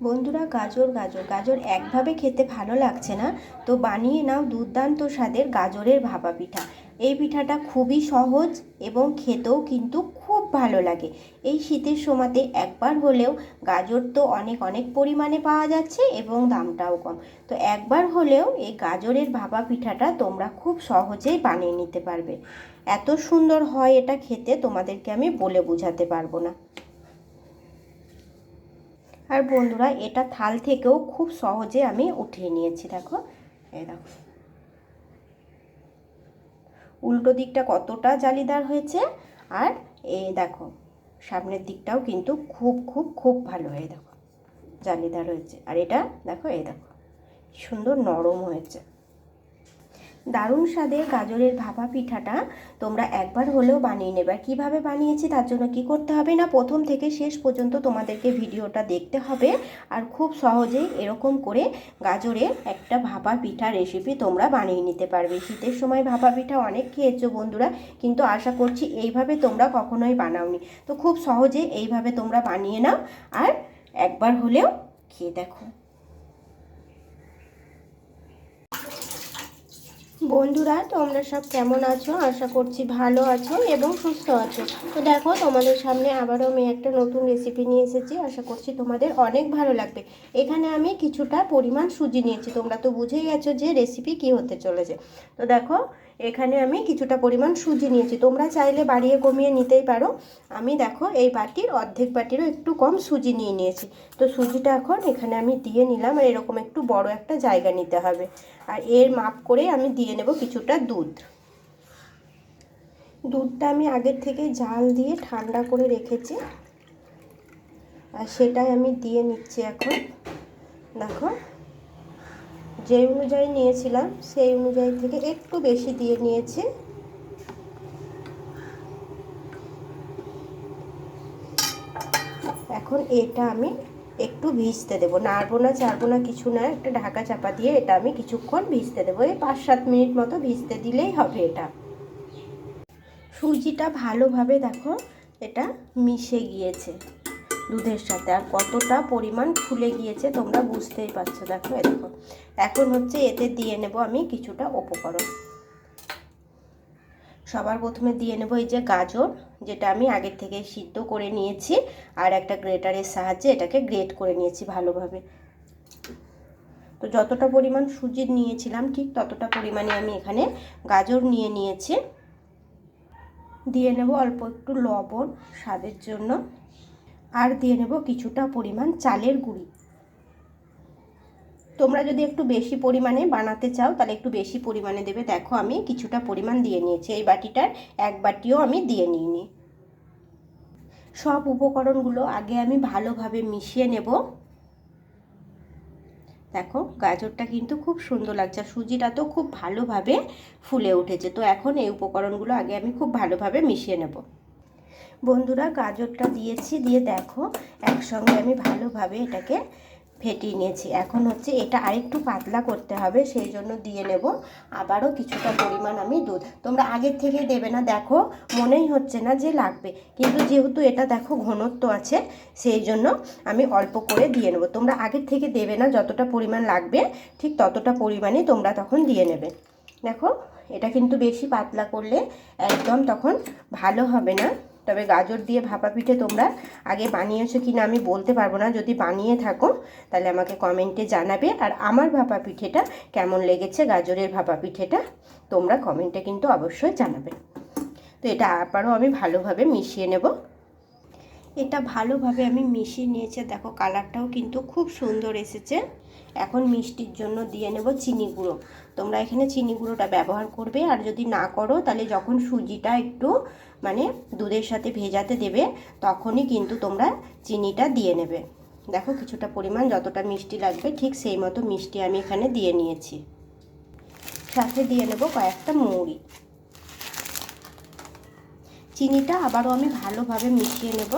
বন্ধুরা, গাজর গাজর। গাজর একভাবে খেতে ভালো লাগছে না। তো বানিয়ে নাও দুর্দান্ত স্বাদের গাজরের ভাপা পিঠা। এই পিঠাটা খুবই সহজ এবং খেতেও কিন্তু খুব ভালো লাগে। এই শীতের সময়তে একবার হলেও গাজর তো অনেক অনেক পরিমাণে পাওয়া যাচ্ছে এবং দামটাও কম। তো একবার হলেও এই গাজরের ভাপা পিঠাটা তোমরা খুব সহজেই বানিয়ে নিতে পারবে। এত সুন্দর হয় এটা খেতে, তোমাদেরকে আমি বলে বোঝাতে পারব না। আর বন্ধুরা, এটা থাল থেকেও খুব সহজে আমি উঠিয়ে নিয়েছি, দেখো। এই দেখো। উল্টো দিকটা কতটা জালিদার হয়েছে, আর এই দেখো, সামনের দিকটাও কিন্তু খুব খুব খুব ভালো হয়ে দেখো, জালিদার হয়েছে। আর এটা, দেখো, এই দেখো সুন্দর নরম হয়েছে। দারুণ স্বাদের গাজরের ভাপা পিঠাটা তোমরা একবার হলেও বানিয়ে নেবে। কীভাবে বানিয়েছি তার জন্য কি করতে হবে না? প্রথম থেকে শেষ পর্যন্ত তোমাদেরকে ভিডিওটা দেখতে হবে। আর খুব সহজেই এরকম করে গাজরের একটা ভাপা পিঠা রেসিপি তোমরা বানিয়ে নিতে পারবে। শীতের সময় ভাপা পিঠা অনেক খেয়েছো বন্ধুরা, কিন্তু আশা করছি এইভাবে তোমরা কখনোই বানাওনি। তো খুব সহজে এইভাবে তোমরা বানিয়ে নাও আর একবার হলেও খেয়ে দেখো। বন্ধুরা, তোমরা সব কেমন আছো? আশা করছি ভালো আছো এবং সুস্থ আছো। তো দেখো, তোমাদের সামনে আবারও আমি একটা নতুন রেসিপি নিয়ে এসেছি। আশা করছি তোমাদের অনেক ভালো লাগবে। এখানে আমি কিছুটা পরিমাণ সুজি নিয়েছি। তোমরা তো বুঝেই গেছো যে রেসিপি কি হতে চলেছে। তো দেখো এখানে আমি কিছুটা পরিমাণ সুজি নিয়েছি। তোমরা চাইলে বাড়িয়ে কমিয়ে নিতেই পারো। আমি দেখো এই বাটির অর্ধেক বাটিরও একটু কম সুজি নিয়ে নিয়েছি। তো সুজিটা এখন এখানে আমি দিয়ে নিলাম আর এরকম একটু বড় একটা জায়গা নিতে হবে। আর এর মাপ করে আমি দিয়ে নেব কিছুটা দুধ। দুধটা আমি আগের থেকে জাল দিয়ে ঠান্ডা করে রেখেছি। আর সেটাই আমি দিয়ে নিচ্ছি এখন। দেখো যে অনুযায়ী নিয়েছিলাম, সেই অনুযায়ী থেকে একটু বেশি দিয়ে নিয়েছি। এখন এটা আমি একটু ভিজতে দেবো। নাড়বো না চাড়বো না, কিছু না, একটা ঢাকা চাপা দিয়ে এটা আমি কিছুক্ষণ ভিজতে দেবো। এই পাঁচ সাত মিনিট মতো ভিজতে দিলেই হবে এটা। সুজিটা ভালোভাবে দেখো, এটা মিশে গিয়েছে। দুধের সাথে। আর কতটা পরিমাণ ফুলে গিয়েছে তোমরা বুঝতেই পারছ। দেখো, এ দেখো। এখন হচ্ছে এতে দিয়ে নেব আমি কিছুটা উপকরণ। সবার প্রথমে দিয়ে নেব এই যে গাজর, যেটা আমি আগের থেকে সিদ্ধ করে নিয়েছি, আর একটা গ্রেটারের সাহায্যে এটাকে গ্রেট করে নিয়েছি ভালোভাবে। তো যতটা পরিমাণ সুজি নিয়েছিলাম, ঠিক ততটা পরিমাণে আমি এখানে গাজর নিয়ে নিয়েছি। দিয়ে নেব অল্প একটু লবণ, স্বাদের জন্য। আর দিয়ে নেব কিছুটা পরিমাণ চালের গুঁড়ি। তোমরা যদি একটু বেশি পরিমাণে বানাতে চাও, তাহলে একটু বেশি পরিমাণে দেবে। দেখো, আমি কিছুটা পরিমাণ দিয়ে নিয়েছি। এই বাটিটার এক বাটিও আমি দিয়ে নিইনি। সব উপকরণগুলো আগে আমি ভালোভাবে মিশিয়ে নেব। দেখো, গাজরটা কিন্তু খুব সুন্দর লাগছে। সুজিটা তো খুব ভালোভাবে ফুলে উঠেছে। তো এখন এই উপকরণগুলো আগে আমি খুব ভালোভাবে মিশিয়ে নেব। বন্ধুরা গাজরটা দিয়েছি, দিয়ে দেখো একসঙ্গে আমি ভালোভাবে এটাকে ফেটিয়ে নিয়েছি। এখন হচ্ছে এটা আরেকটু পাতলা করতে হবে, সেই জন্য দিয়ে নেব। আবারও কিছুটা পরিমাণ আমি দুধ। তোমরা আগের থেকে দেবে না, দেখো মনেই হচ্ছে না যে লাগবে। কিন্তু যেহেতু এটা দেখো ঘনত্ব আছে, সেই জন্য আমি অল্প করে দিয়ে নেব। তোমরা আগের থেকে দেবে না, যতটা পরিমাণ লাগবে, ঠিক ততটা পরিমাণে তোমরা তখন দিয়ে নেবে। দেখো, এটা কিন্তু বেশি পাতলা করলে একদম তখন ভালো হবে না। তবে গাজর দিয়ে ভাপা পিঠে তোমরা আগে বানিয়েছো কি না আমি বলতে পারব না। যদি বানিয়ে থাকো, তাহলে আমাকে কমেন্টে জানাবে। আর আমার ভাপা পিঠেটা কেমন লেগেছে, গাজরের ভাপা পিঠেটা তোমরা কমেন্টে কিন্তু অবশ্যই জানাবে। তো এটা আবারও আমি ভালোভাবে মিশিয়ে নেব। এটা ভালোভাবে আমি মিশিয়ে নিয়েছি। দেখো, কালারটাও কিন্তু খুব সুন্দর এসেছে। এখন মিষ্টির জন্য দিয়ে নেব চিনি গুঁড়ো। তোমরা এখানে চিনি গুঁড়োটা ব্যবহার করবে, আর যদি না করো, তাহলে যখন সুজিটা একটু মানে দুধের সাথে ভেজাতে দেবে, তখনই কিন্তু তোমরা চিনিটা দিয়ে নেবে। দেখো কিছুটা পরিমাণ যতটা মিষ্টি লাগবে, ঠিক সেই মতো মিষ্টি আমি এখানে দিয়ে নিয়েছি। সাথে দিয়ে নেব কয়েকটা মুড়ি। চিনিটা আবারও আমি ভালোভাবে মিশিয়ে নেব।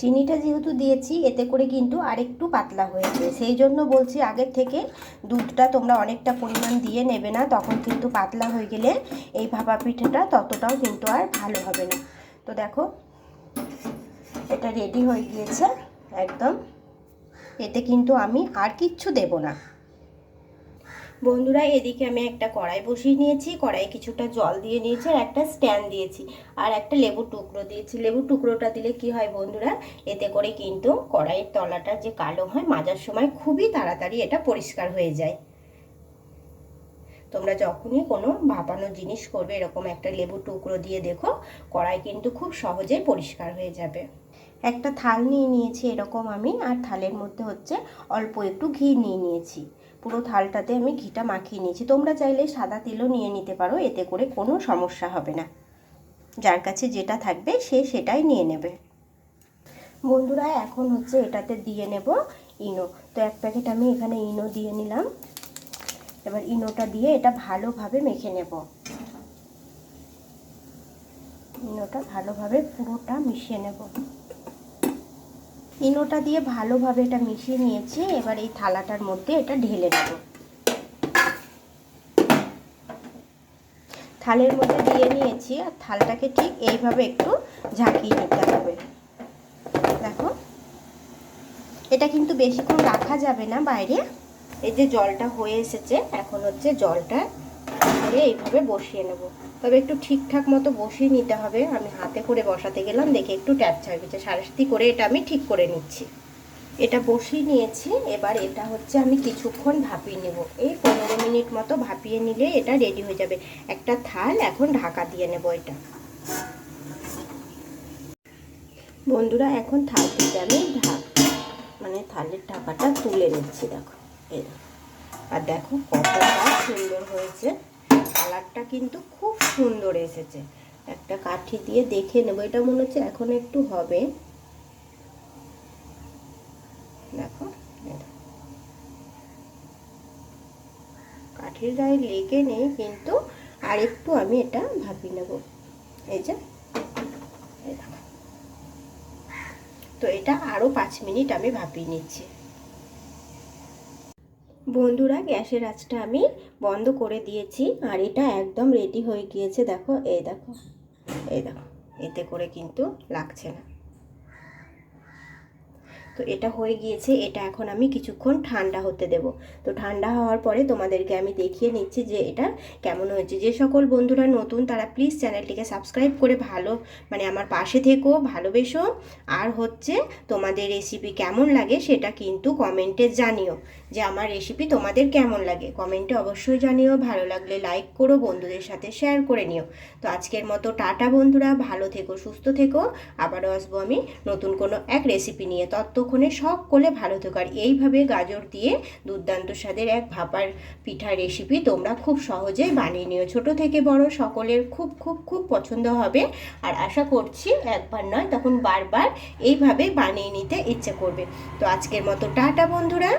চিনিটা যেহেতু দিয়েছি, এতে করে কিন্তু আরেকটু পাতলা হয়েছে। সেই জন্য বলছি আগের থেকে দুধটা তোমরা অনেকটা পরিমাণ দিয়ে নেবে না, তখন কিন্তু পাতলা হয়ে গেলে এই ভাপা পিঠেটা ততটাও কিন্তু আর ভালো হবে না। তো দেখো, এটা রেডি হয়ে গিয়েছে, একদম। এতে কিন্তু আমি আর কিচ্ছু দেব না। বন্ধুরা, এদিকে আমি একটা কড়াই বসিয়ে নিয়েছি। কড়াই কিছুটা জল দিয়ে নিয়েছি আর একটা স্ট্যান্ড দিয়েছি আর একটা লেবুর টুকরো দিয়েছি। লেবুর টুকরোটা দিলে কি হয় বন্ধুরা, এতে করে কিন্তু কড়াইয়ের তলাটা যে কালো হয়, মাজার সময় খুবই তাড়াতাড়ি এটা পরিষ্কার হয়ে যায়। তোমরা যখনই কোনো ভাপানো জিনিস করবে, এরকম একটা লেবু টুকরো দিয়ে দেখো, কড়াই কিন্তু খুব সহজেই পরিষ্কার হয়ে যাবে। একটা থাল নিয়ে নিয়েছি এরকম আমি, আর থালের মধ্যে হচ্ছে অল্প একটু ঘি নিয়ে নিয়েছি। পুরো থালটাতে আমি ঘিটা মাখিয়ে নিয়েছি। তোমরা চাইলে সাদা তেলও নিয়ে নিতে পারো, এতে করে কোনো সমস্যা হবে না। যার কাছে যেটা থাকবে সে সেটাই নিয়ে নেবে। বন্ধুরা, এখন হচ্ছে এটাতে দিয়ে নেব ইনো। তো এক প্যাকেট আমি এখানে ইনো দিয়ে নিলাম। এবার ইনোটা দিয়ে এটা ভালোভাবে মেখে নেব। ইনোটা ভালোভাবে পুরোটা মিশিয়ে নেব। ইনোটা দিয়ে ভালোভাবে এটা মিশিয়ে নিয়েছি। এবার এই থালাটার মধ্যে এটা ঢেলে নেব। থালের মধ্যে দিয়ে নিয়েছি আর থালটাকে ঠিক এইভাবে একটু ঝাঁকিয়ে নিতে হবে। দেখো, এটা কিন্তু বেশিক্ষণ রাখা যাবে না বাইরে। এই যে জলটা হয়ে এসেছে, এখন হচ্ছে জলটা এইভাবে বসিয়ে নেব। তবে একটু ঠিকঠাক মতো বসিয়ে নিতে হবে। আমি হাতে করে বসাতে গেলাম, দেখে একটু ট্যাপচা হয়ে গেছে সারাস্তি করে এটা আমি ঠিক করে নিচ্ছি। এটা বসিয়ে নিয়েছি। এবার এটা হচ্ছে আমি কিছুক্ষণ ভাপিয়ে নেব। এই পনেরো মিনিট মতো ভাপিয়ে নিলে এটা রেডি হয়ে যাবে। একটা থাল, এখন ঢাকা দিয়ে নেব এটা। বন্ধুরা, এখন থাল থেকে আমি ঢাক মানে থালের ঢাকাটা তুলে নিচ্ছি, দেখো। এই আর দেখো কতটা সুন্দর হয়েছে। কালারটা কিন্তু খুব সুন্দর এসেছে। একটা কাঠি দিয়ে দেখে নেব, এটা মনে হচ্ছে এখন একটু হবে। দেখো কাঠির গায়ে লেগে নেই, কিন্তু আর একটু আমি এটা ভাপিয়ে নেব। এই যে তো এটা আরও পাঁচ মিনিট আমি ভাপিয়ে নিচ্ছি। বন্ধুরা, গ্যাসের আঁচটা আমি বন্ধ করে দিয়েছি আর এটা একদম রেডি হয়ে গিয়েছে। দেখো, এই দেখো এই দেখো, এতে করে কিন্তু লাগছে না। তো এটা হয়ে গিয়েছে, এটা এখন আমি কিছুক্ষণ ঠান্ডা হতে দেব। তো ঠান্ডা হওয়ার পরে তোমাদেরকে আমি দেখিয়ে নিচ্ছি যে এটা কেমন হয়েছে। যে সকল বন্ধুরা নতুন, তারা প্লিজ চ্যানেলটিকে সাবস্ক্রাইব করে ভালো মানে আমার পাশে থেকো, ভালোবেসো। আর হচ্ছে, তোমাদের রেসিপি কেমন লাগে সেটা কিন্তু কমেন্টে জানিও। যে আমার রেসিপি তোমাদের কেমন লাগে? কমেন্টে অবশ্যই জানিও। ভালো লাগলে লাইক করো, বন্ধুদের সাথে শেয়ার করে নিও। তো আজকের মতো টাটা বন্ধুরা, ভালো থেকো, সুস্থ থেকো। আবারও আসব আমি নতুন কোনো এক রেসিপি নিয়ে। ততক্ষণে সব কোলে ভালো থেকো। আর এইভাবে গাজর দিয়ে দুর্দান্ত স্বাদের এক ভাপার পিঠা রেসিপি তোমরা খুব সহজেই বানিয়ে নিও। ছোট থেকে বড় সকলের খুব খুব খুব পছন্দ হবে। আর আশা করছি একবার নয়, তখন বারবার এইভাবে বানিয়ে নিতে ইচ্ছে করবে। তো আজকের মতো টাটা বন্ধুরা।